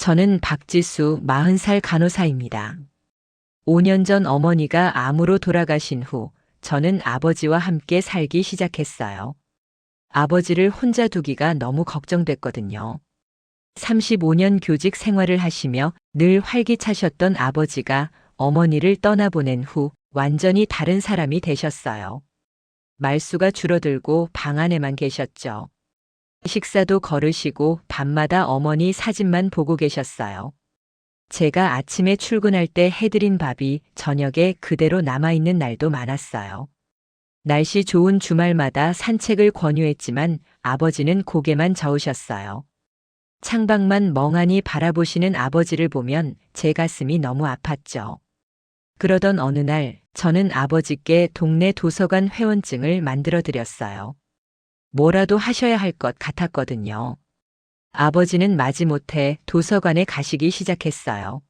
저는 박지수 40살 간호사입니다. 5년 전 어머니가 암으로 돌아가신 후 저는 아버지와 함께 살기 시작했어요. 아버지를 혼자 두기가 너무 걱정됐거든요. 35년 교직 생활을 하시며 늘 활기차셨던 아버지가 어머니를 떠나보낸 후 완전히 다른 사람이 되셨어요. 말수가 줄어들고 방 안에만 계셨죠. 식사도 거르시고 밤마다 어머니 사진만 보고 계셨어요. 제가 아침에 출근할 때 해드린 밥이 저녁에 그대로 남아있는 날도 많았어요. 날씨 좋은 주말마다 산책을 권유했지만 아버지는 고개만 저으셨어요. 창밖만 멍하니 바라보시는 아버지를 보면 제 가슴이 너무 아팠죠. 그러던 어느 날 저는 아버지께 동네 도서관 회원증을 만들어 드렸어요. 뭐라도 하셔야 할 것 같았거든요. 아버지는 마지못해 도서관에 가시기 시작했어요.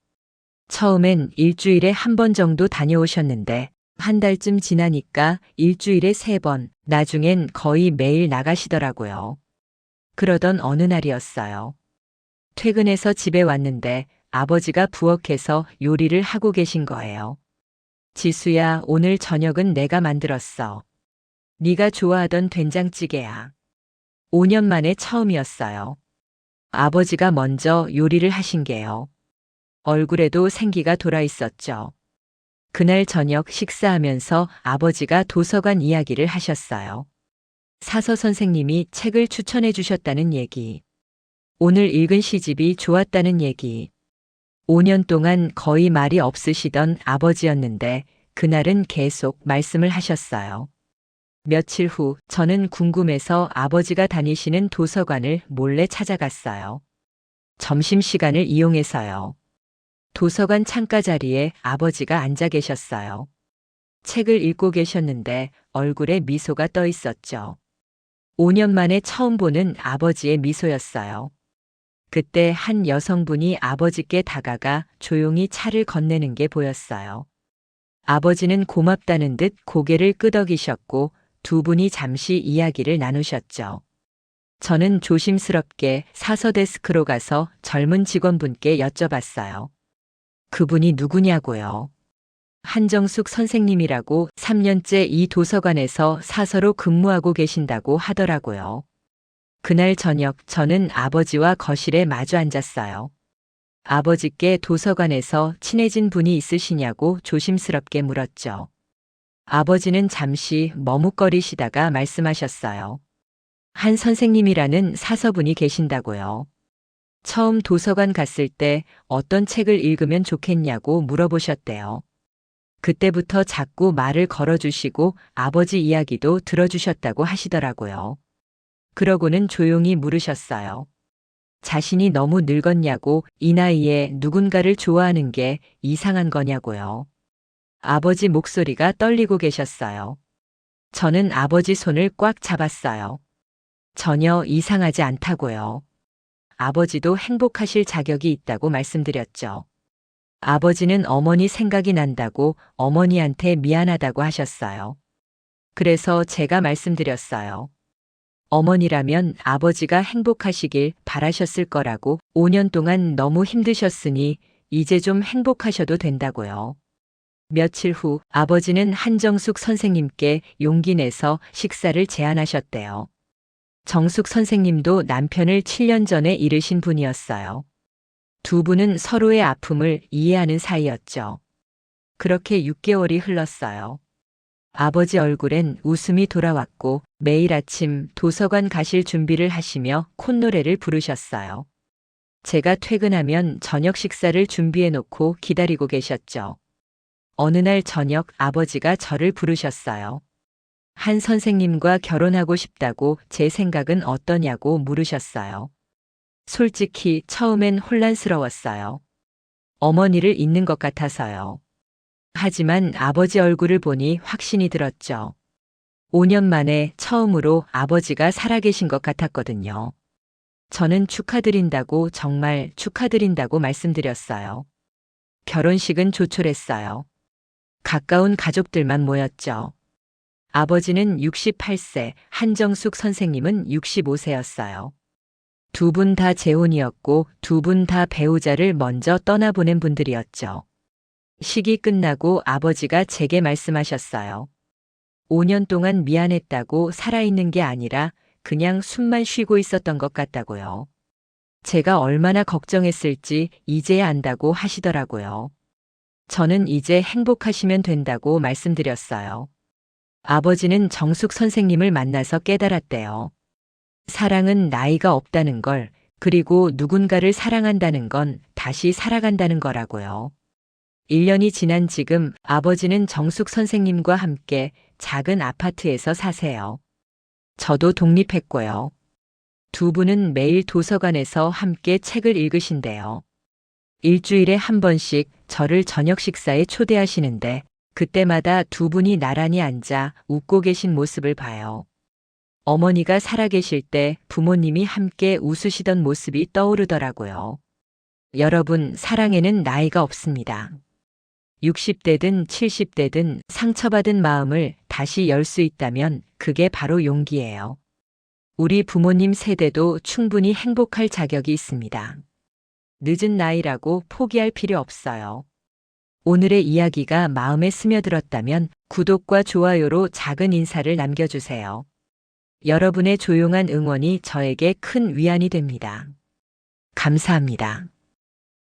처음엔 일주일에 한 번 정도 다녀오셨는데 한 달쯤 지나니까 일주일에 세 번, 나중엔 거의 매일 나가시더라고요. 그러던 어느 날이었어요. 퇴근해서 집에 왔는데 아버지가 부엌에서 요리를 하고 계신 거예요. 지수야, 오늘 저녁은 내가 만들었어. 네가 좋아하던 된장찌개야. 5년 만에 처음이었어요. 아버지가 먼저 요리를 하신 게요. 얼굴에도 생기가 돌아 있었죠. 그날 저녁 식사하면서 아버지가 도서관 이야기를 하셨어요. 사서 선생님이 책을 추천해 주셨다는 얘기. 오늘 읽은 시집이 좋았다는 얘기. 5년 동안 거의 말이 없으시던 아버지였는데 그날은 계속 말씀을 하셨어요. 며칠 후 저는 궁금해서 아버지가 다니시는 도서관을 몰래 찾아갔어요. 점심시간을 이용해서요. 도서관 창가 자리에 아버지가 앉아 계셨어요. 책을 읽고 계셨는데 얼굴에 미소가 떠 있었죠. 5년 만에 처음 보는 아버지의 미소였어요. 그때 한 여성분이 아버지께 다가가 조용히 차를 건네는 게 보였어요. 아버지는 고맙다는 듯 고개를 끄덕이셨고 두 분이 잠시 이야기를 나누셨죠. 저는 조심스럽게 사서 데스크로 가서 젊은 직원분께 여쭤봤어요. 그분이 누구냐고요. 한정숙 선생님이라고 3년째 이 도서관에서 사서로 근무하고 계신다고 하더라고요. 그날 저녁 저는 아버지와 거실에 마주 앉았어요. 아버지께 도서관에서 친해진 분이 있으시냐고 조심스럽게 물었죠. 아버지는 잠시 머뭇거리시다가 말씀하셨어요. 한 선생님이라는 사서분이 계신다고요. 처음 도서관 갔을 때 어떤 책을 읽으면 좋겠냐고 물어보셨대요. 그때부터 자꾸 말을 걸어주시고 아버지 이야기도 들어주셨다고 하시더라고요. 그러고는 조용히 물으셨어요. 자신이 너무 늙었냐고 이 나이에 누군가를 좋아하는 게 이상한 거냐고요. 아버지 목소리가 떨리고 계셨어요. 저는 아버지 손을 꽉 잡았어요. 전혀 이상하지 않다고요. 아버지도 행복하실 자격이 있다고 말씀드렸죠. 아버지는 어머니 생각이 난다고 어머니한테 미안하다고 하셨어요. 그래서 제가 말씀드렸어요. 어머니라면 아버지가 행복하시길 바라셨을 거라고 5년 동안 너무 힘드셨으니 이제 좀 행복하셔도 된다고요. 며칠 후 아버지는 한정숙 선생님께 용기 내서 식사를 제안하셨대요. 정숙 선생님도 남편을 7년 전에 잃으신 분이었어요. 두 분은 서로의 아픔을 이해하는 사이였죠. 그렇게 6개월이 흘렀어요. 아버지 얼굴엔 웃음이 돌아왔고 매일 아침 도서관 가실 준비를 하시며 콧노래를 부르셨어요. 제가 퇴근하면 저녁 식사를 준비해 놓고 기다리고 계셨죠. 어느 날 저녁 아버지가 저를 부르셨어요. 한 선생님과 결혼하고 싶다고 제 생각은 어떠냐고 물으셨어요. 솔직히 처음엔 혼란스러웠어요. 어머니를 잊는 것 같아서요. 하지만 아버지 얼굴을 보니 확신이 들었죠. 5년 만에 처음으로 아버지가 살아계신 것 같았거든요. 저는 축하드린다고 정말 축하드린다고 말씀드렸어요. 결혼식은 조촐했어요. 가까운 가족들만 모였죠. 아버지는 68세, 한정숙 선생님은 65세였어요. 두 분 다 재혼이었고 두 분 다 배우자를 먼저 떠나보낸 분들이었죠. 식이 끝나고 아버지가 제게 말씀하셨어요. 5년 동안 미안했다고 살아있는 게 아니라 그냥 숨만 쉬고 있었던 것 같다고요. 제가 얼마나 걱정했을지 이제야 안다고 하시더라고요. 저는 이제 행복하시면 된다고 말씀드렸어요. 아버지는 정숙 선생님을 만나서 깨달았대요. 사랑은 나이가 없다는 걸, 그리고 누군가를 사랑한다는 건 다시 살아간다는 거라고요. 1년이 지난 지금 아버지는 정숙 선생님과 함께 작은 아파트에서 사세요. 저도 독립했고요. 두 분은 매일 도서관에서 함께 책을 읽으신대요. 일주일에 한 번씩 저를 저녁 식사에 초대하시는데 그때마다 두 분이 나란히 앉아 웃고 계신 모습을 봐요. 어머니가 살아계실 때 부모님이 함께 웃으시던 모습이 떠오르더라고요. 여러분, 사랑에는 나이가 없습니다. 60대든 70대든 상처받은 마음을 다시 열 수 있다면 그게 바로 용기예요. 우리 부모님 세대도 충분히 행복할 자격이 있습니다. 늦은 나이라고 포기할 필요 없어요. 오늘의 이야기가 마음에 스며들었다면 구독과 좋아요로 작은 인사를 남겨주세요. 여러분의 조용한 응원이 저에게 큰 위안이 됩니다. 감사합니다.